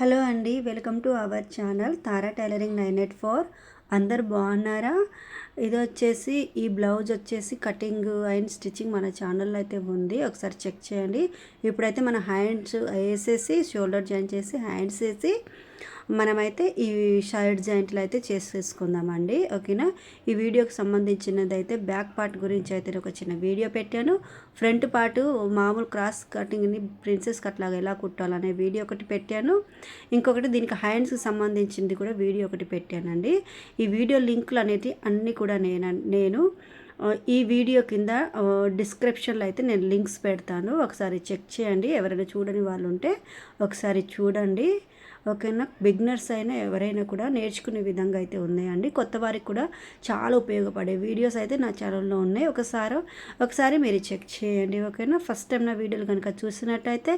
Hello అండి welcome to our channel Tara tailoring nine eight four. అందరు బాగున్నారా? ఇది వచ్చేసి ఈ బ్లౌజ్ వచ్చేసి కటింగ్ అండ్ స్టిచ్చింగ్ మన ఛానల్లో అయితే ఉంది. ఒకసారి చెక్ చేయండి. ఇప్పుడైతే మన హ్యాండ్స్ వేసేసి షోల్డర్ జాయిన్ చేసి హ్యాండ్స్ వేసి మనమైతే ఈ షైడ్ జాయింట్లు అయితే చేసేసుకుందామండి ఓకేనా? ఈ వీడియోకి సంబంధించినది అయితే బ్యాక్ పార్ట్ గురించి అయితే ఒక చిన్న వీడియో పెట్టాను. ఫ్రంట్ పార్ట్ మామూలు క్రాస్ కటింగ్ని ప్రిన్సెస్ కట్లాగా ఎలా కుట్టాలనే వీడియో ఒకటి పెట్టాను. ఇంకొకటి దీనికి హ్యాండ్స్కి సంబంధించింది కూడా వీడియో ఒకటి పెట్టానండి. ఈ వీడియో లింకులు అనేవి అన్నీ కూడా నేను నేను ఈ వీడియో కింద డిస్క్రిప్షన్లో అయితే నేను లింక్స్ పెడతాను. ఒకసారి చెక్ చేయండి. ఎవరైనా చూడని వాళ్ళు ఉంటే ఒకసారి చూడండి. ఓకేనా? బిగ్నర్స్ అయినా ఎవరైనా కూడా నేర్చుకునే విధంగా అయితే ఉన్నాయండి. కొత్త వారికి కూడా చాలా ఉపయోగపడే వీడియోస్ అయితే నా ఛానల్లో ఉన్నాయి. ఒకసారి ఒకసారి మీరు చెక్ చేయండి. ఓకేనా? ఫస్ట్ టైం నా వీడియోలు కనుక చూసినట్టయితే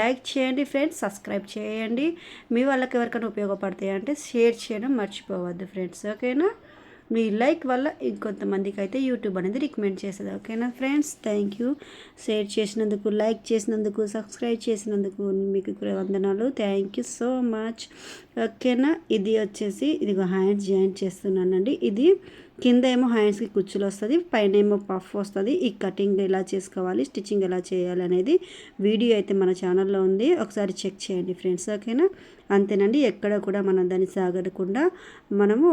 లైక్ చేయండి ఫ్రెండ్స్ సబ్స్క్రైబ్ చేయండి. మీ వాళ్ళకి ఎవరికైనా ఉపయోగపడతాయి అంటే షేర్ చేయడం మర్చిపోవద్దు ఫ్రెండ్స్ ఓకేనా? మీ లైక్ వల్ల ఇంకొంతమందికి అయితే యూట్యూబ్ అనేది రికమెండ్ చేస్తుంది. ఓకేనా ఫ్రెండ్స్? Thank you. షేర్ చేసినందుకు లైక్ చేసినందుకు సబ్స్క్రైబ్ చేసినందుకు మీకు వందనాలు. Thank you so much. ఓకేనా? ఇది వచ్చేసి ఇది హ్యాండ్స్ జాయింట్ చేస్తున్నానండి. ఇది కింద ఏమో హ్యాండ్స్కి కుచ్చులు వస్తుంది పైన ఏమో పఫ్ వస్తుంది. ఈ కటింగ్ ఎలా చేసుకోవాలి స్టిచ్చింగ్ ఎలా చేయాలి అనేది వీడియో అయితే మన ఛానల్లో ఉంది. ఒకసారి చెక్ చేయండి ఫ్రెండ్స్ ఓకేనా? అంతేనండి ఎక్కడ కూడా మనం దాన్ని సాగడకుండా మనము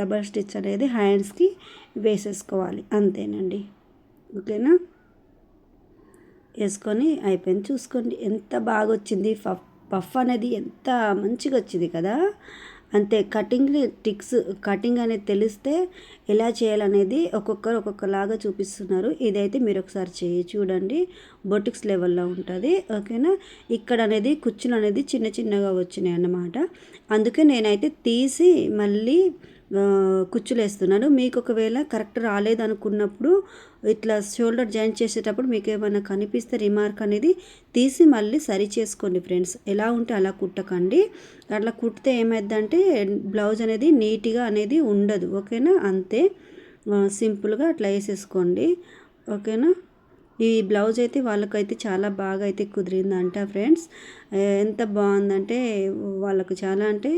డబల్ స్టిచ్ అనేది హ్యాండ్స్కి వేసేసుకోవాలి. అంతేనండి. ఓకేనా? వేసుకొని అయిపోయింది. చూసుకోండి ఎంత బాగా వచ్చింది పఫ్ పఫ్ అనేది ఎంత మంచిగా వచ్చింది కదా? అంతే. కటింగ్ టిక్స్ కటింగ్ అనేది తెలిస్తే ఎలా చేయాలనేది ఒక్కొక్కరు ఒక్కొక్కలాగా చూపిస్తున్నారు. ఇదైతే మీరు ఒకసారి చేయి చూడండి. బొటిక్స్ లెవెల్లో ఉంటుంది. ఓకేనా? ఇక్కడ అనేది కుచ్చులు అనేది చిన్న చిన్నగా వచ్చినాయి అన్నమాట అందుకే నేనైతే తీసి మళ్ళీ కుచ్చులు వేస్తున్నాను మీకు ఒకవేళ కరెక్ట్ రాలేదనుకున్నప్పుడు ఇట్లా షోల్డర్ జాయిన్ చేసేటప్పుడు మీకు ఏమైనా కనిపిస్తే రిమార్క్ అనేది తీసి మళ్ళీ సరి చేసుకోండి ఫ్రెండ్స్. ఎలా ఉంటే అలా కుట్టకండి. అట్లా కుట్టితే ఏమైందంటే బ్లౌజ్ అనేది నీట్గా అనేది ఉండదు. ఓకేనా? అంతే. సింపుల్గా అట్లా వేసేసుకోండి. ఓకేనా? ఈ బ్లౌజ్ అయితే వాళ్ళకైతే చాలా బాగా అయితే కుదిరిందంట ఫ్రెండ్స్. ఎంత బాగుందంటే వాళ్ళకు చాలా అంటే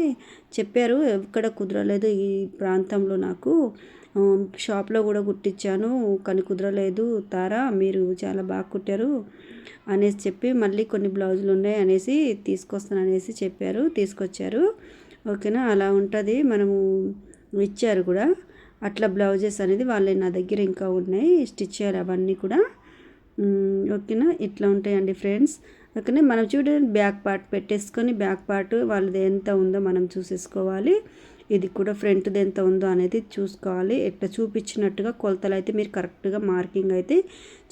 చెప్పారు ఎక్కడ కుదరలేదు ఈ ప్రాంతంలో నాకు. షాప్లో కూడా కుట్టించాను కానీ కుదరలేదు తారా మీరు చాలా బాగా కుట్టారు అనేసి చెప్పి మళ్ళీ కొన్ని బ్లౌజులు ఉన్నాయి అనేసి తీసుకొస్తాను అనేసి చెప్పారు తీసుకొచ్చారు. ఓకేనా? అలా ఉంటుంది మనము ఇచ్చారు కూడా. అట్లా బ్లౌజెస్ అనేది వాళ్ళు నా దగ్గర ఇంకా ఉన్నాయి స్టిచ్ చేయాలి అవన్నీ కూడా. ఓకేనా? ఇట్లా ఉంటాయండి ఫ్రెండ్స్. ఓకేనా? మనం చూడండి బ్యాక్ పార్ట్ పెట్టేసుకొని బ్యాక్ పార్ట్ వాళ్ళది ఎంత ఉందో మనం చూసేసుకోవాలి. ఇది కూడా ఫ్రంట్ది ఎంత ఉందో అనేది చూసుకోవాలి. ఎట్లా చూపించినట్టుగా కొలతలు అయితే మీరు కరెక్ట్గా మార్కింగ్ అయితే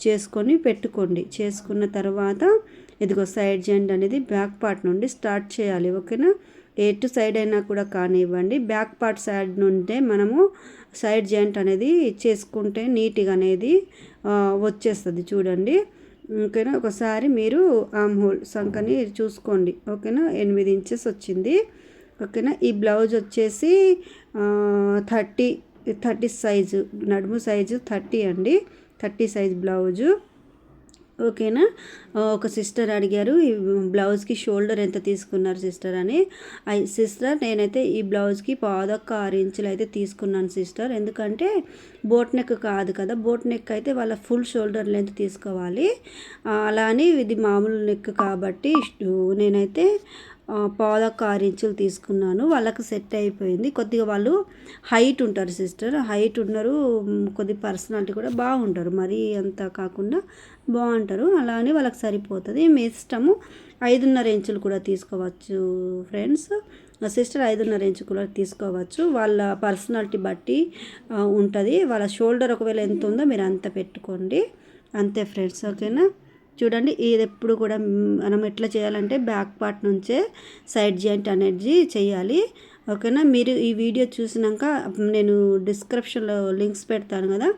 చేసుకొని పెట్టుకోండి. చేసుకున్న తర్వాత ఇదిగో సైడ్ జాయింట్ అనేది బ్యాక్ పార్ట్ నుండి స్టార్ట్ చేయాలి. ఓకేనా? ఎటు సైడ్ అయినా కూడా కానివ్వండి. బ్యాక్ పార్ట్ సైడ్ నుండే మనము సైడ్ జాయింట్ అనేది చేసుకుంటే నీట్గా అనేది వచ్చేస్తుంది చూడండి. ఓకేనా? ఒకసారి మీరు ఆమ్ హోల్ సంఖని చూసుకోండి. ఓకేనా? ఎనిమిది ఇంచెస్ వచ్చింది. ఓకేనా? ఈ బ్లౌజ్ వచ్చేసి థర్టీ థర్టీ సైజు నడుము సైజు థర్టీ అండి. Thirty size blouse. ఓకేనా? ఒక సిస్టర్ అడిగారు ఈ బ్లౌజ్కి షోల్డర్ ఎంత తీసుకున్నారు సిస్టర్ అని. సిస్టర్ నేనైతే ఈ బ్లౌజ్కి పాదొక్క ఆరు ఇంచులు అయితే తీసుకున్నాను సిస్టర్. ఎందుకంటే బోట్ నెక్ కాదు కదా బోట్ నెక్ అయితే వాళ్ళ ఫుల్ షోల్డర్ లెంత్ తీసుకోవాలి. అలా అని ఇది మామూలు నెక్ కాబట్టి నేనైతే పాదొక్క ఆరు ఇంచులు తీసుకున్నాను. వాళ్ళకి సెట్ అయిపోయింది. కొద్దిగా వాళ్ళు హైట్ ఉంటారు సిస్టర్. హైట్ ఉన్నారు కొద్ది పర్సనాలిటీ కూడా బాగుంటారు. మరీ అంత కాకుండా బాగుంటారు. అలా అని వాళ్ళకి సరిపోతుంది. మీ ఇష్టము ఐదున్నర ఇంచులు కూడా తీసుకోవచ్చు ఫ్రెండ్స్. సిస్టర్ ఐదున్నర ఇంచు కూడా తీసుకోవచ్చు. వాళ్ళ పర్సనాలిటీ బట్టి ఉంటుంది. వాళ్ళ షోల్డర్ ఒకవేళ ఎంత ఉందో మీరు అంత పెట్టుకోండి. అంతే ఫ్రెండ్స్. ఓకేనా? చూడండి ఇది ఎప్పుడు కూడా మనం ఎట్లా చేయాలంటే బ్యాక్ పార్ట్ నుంచే సైడ్ జాయింట్ అనేది చేయాలి. ఓకేనా? మీరు ఈ వీడియో చూసినాక నేను డిస్క్రిప్షన్లో లింక్స్ పెడతాను కదా?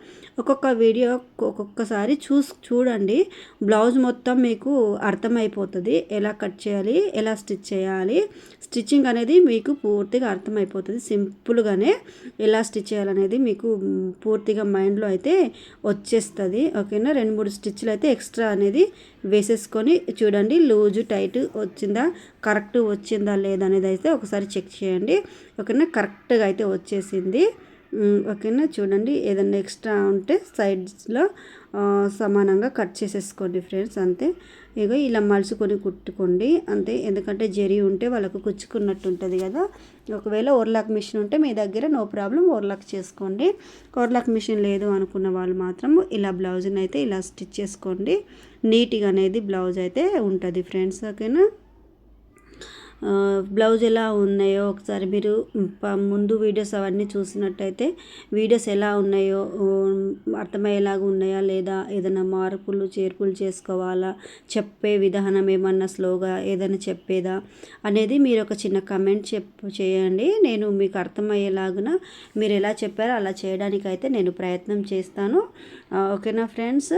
ఒక్కొక్క వీడియో ఒక్కొక్కసారి చూస్ చూడండి. బ్లౌజ్ మొత్తం మీకు అర్థమైపోతుంది. ఎలా కట్ చేయాలి? ఎలా స్టిచ్ చేయాలి? స్టిచ్చింగ్ అనేది మీకు పూర్తిగా అర్థమైపోతుంది. సింపుల్గానే ఎలా స్టిచ్ చేయాలనేది మీకు పూర్తిగా మైండ్లో అయితే వచ్చేస్తుంది. ఓకేనా? రెండు మూడు స్టిచ్లు అయితే ఎక్స్ట్రా అనేది వేసేసుకొని చూడండి. లూజు టైట్ వచ్చిందా? కరెక్ట్ వచ్చిందా లేదా అనేది అయితే ఒకసారి చెక్ చేయండి. ఓకేనా? కరెక్ట్గా అయితే వచ్చేసింది. ఓకేనా? చూడండి ఏదన్నా ఎక్స్ట్రా ఉంటే సైడ్స్లో సమానంగా కట్ చేసేసుకోండి ఫ్రెండ్స్ అంతే. ఇక ఇలా మలుచుకొని కుట్టుకోండి అంతే. ఎందుకంటే జరి ఉంటే వాళ్ళకు కుచ్చుకున్నట్టు ఉంటుంది కదా. ఒకవేళ ఓర్లాక్ మిషన్ ఉంటే మీ దగ్గర నో ప్రాబ్లం ఓర్లాక్ చేసుకోండి. ఓర్లాక్ మిషన్ లేదు అనుకున్న వాళ్ళు మాత్రం ఇలా బ్లౌజ్ని అయితే ఇలా స్టిచ్ చేసుకోండి. నీట్గా అనేది బ్లౌజ్ అయితే ఉంటుంది ఫ్రెండ్స్ ఓకేనా? బ్లౌజ్ ఎలా ఉన్నాయో ఒకసారి మీరు ముందు వీడియోస్ అవన్నీ చూసినట్టయితే వీడియోస్ ఎలా ఉన్నాయో అర్థమయ్యేలాగా ఉన్నాయా లేదా ఏదైనా మార్పులు చేర్పులు చేసుకోవాలా చెప్పే విధానం ఏమన్నా స్లోగా ఏదైనా చెప్పేదా అనేది మీరు ఒక చిన్న కమెంట్ చెప్ చేయండి. నేను మీకు అర్థమయ్యేలాగున మీరు ఎలా చెప్పారో అలా చేయడానికి అయితే నేను ప్రయత్నం చేస్తాను. ఓకేనా ఫ్రెండ్స్?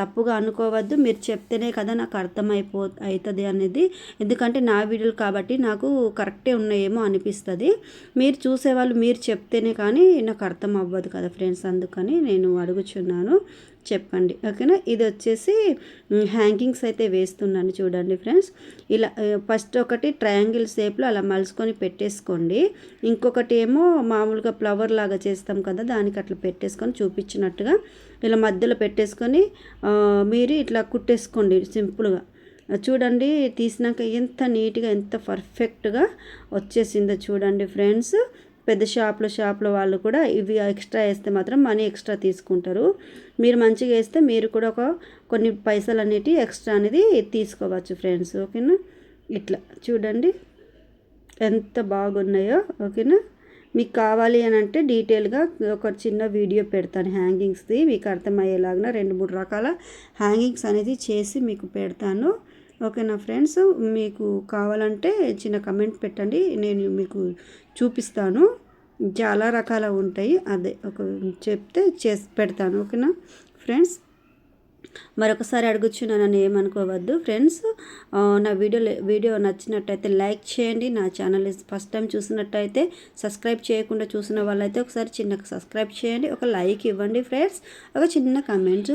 తప్పుగా అనుకోవద్దు. మీరు చెప్తేనే కదా నాకు అర్థమైపో అవుతుంది అనేది. ఎందుకంటే నా వీడియోలు కాబట్టి నాకు కరెక్టే ఉన్నాయేమో అనిపిస్తుంది. మీరు చూసేవాళ్ళు మీరు చెప్తేనే కానీ నాకు అర్థం అవ్వదు కదా ఫ్రెండ్స్. అందుకని నేను అడుగుచున్నాను. చెప్పండి ఓకేనా? ఇది వచ్చేసి హ్యాంగింగ్స్ అయితే వేస్తున్నాను చూడండి ఫ్రెండ్స్. ఇలా ఫస్ట్ ఒకటి ట్రయాంగిల్ షేప్లో అలా మలుసుకొని పెట్టేసుకోండి. ఇంకొకటి ఏమో మామూలుగా ఫ్లవర్ లాగా చేస్తాం కదా దానికి అట్లా పెట్టేసుకొని చూపించినట్టుగా ఇలా మధ్యలో పెట్టేసుకొని మీరు ఇట్లా కుట్టేసుకోండి సింపుల్గా. చూడండి తీసినాక ఎంత నీట్గా ఎంత పర్ఫెక్ట్గా వచ్చేసిందో చూడండి ఫ్రెండ్స్. పెద్ద షాప్లో షాప్లో వాళ్ళు కూడా ఇవి ఎక్స్ట్రా వేస్తే మాత్రం మనీ ఎక్స్ట్రా తీసుకుంటారు. మీరు మంచిగా వేస్తే మీరు కూడా ఒక కొన్ని పైసలు అనేటివి ఎక్స్ట్రా అనేది తీసుకోవచ్చు ఫ్రెండ్స్. ఓకేనా? ఇట్లా చూడండి. ఎంత బాగున్నాయో. ఓకేనా? మీకు కావాలి అని అంటే డీటెయిల్గా ఒక చిన్న వీడియో పెడతాను హ్యాంగింగ్స్ది. మీకు అర్థమయ్యేలాగా రెండు మూడు రకాల హ్యాంగింగ్స్ అనేది చేసి మీకు పెడతాను. ఓకేనా ఫ్రెండ్స్? మీకు కావాలంటే చిన్న కమెంట్ పెట్టండి. నేను మీకు చూపిస్తాను. చాలా రకాల ఉంటాయి. అదే ఒక చెప్తే చేసి పెడతాను. ఓకేనా ఫ్రెండ్స్? మరొకసారి అడుగుచున్నానని ఏమనుకోవద్దు. ఫ్రెండ్స్ నా వీడియో వీడియో నచ్చినట్టయితే లైక్ చేయండి. నా ఛానల్ ఫస్ట్ టైం చూసినట్టయితే సబ్స్క్రైబ్ చేయకుండా చూసిన వాళ్ళైతే ఒకసారి చిన్న సబ్స్క్రైబ్ చేయండి. ఒక లైక్ ఇవ్వండి ఫ్రెండ్స్. ఒక చిన్న కమెంట్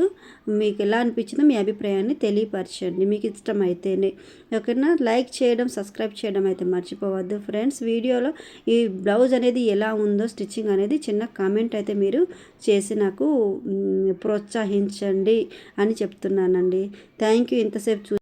మీకు ఎలా అనిపించిందో మీ అభిప్రాయాన్ని తెలియపరచండి. మీకు ఇష్టమైతేనే. ఓకేనా? లైక్ చేయడం సబ్స్క్రైబ్ చేయడం అయితే మర్చిపోవద్దు ఫ్రెండ్స్. వీడియోలో ఈ బ్లౌజ్ అనేది ఎలా ఉందో స్టిచ్చింగ్ అనేది చిన్న కామెంట్ అయితే మీరు చేసి నాకు ప్రోత్సహించండి అని చెప్తాను. చెప్తున్నానండి. థ్యాంక్ యూ ఇంతసేపు చూ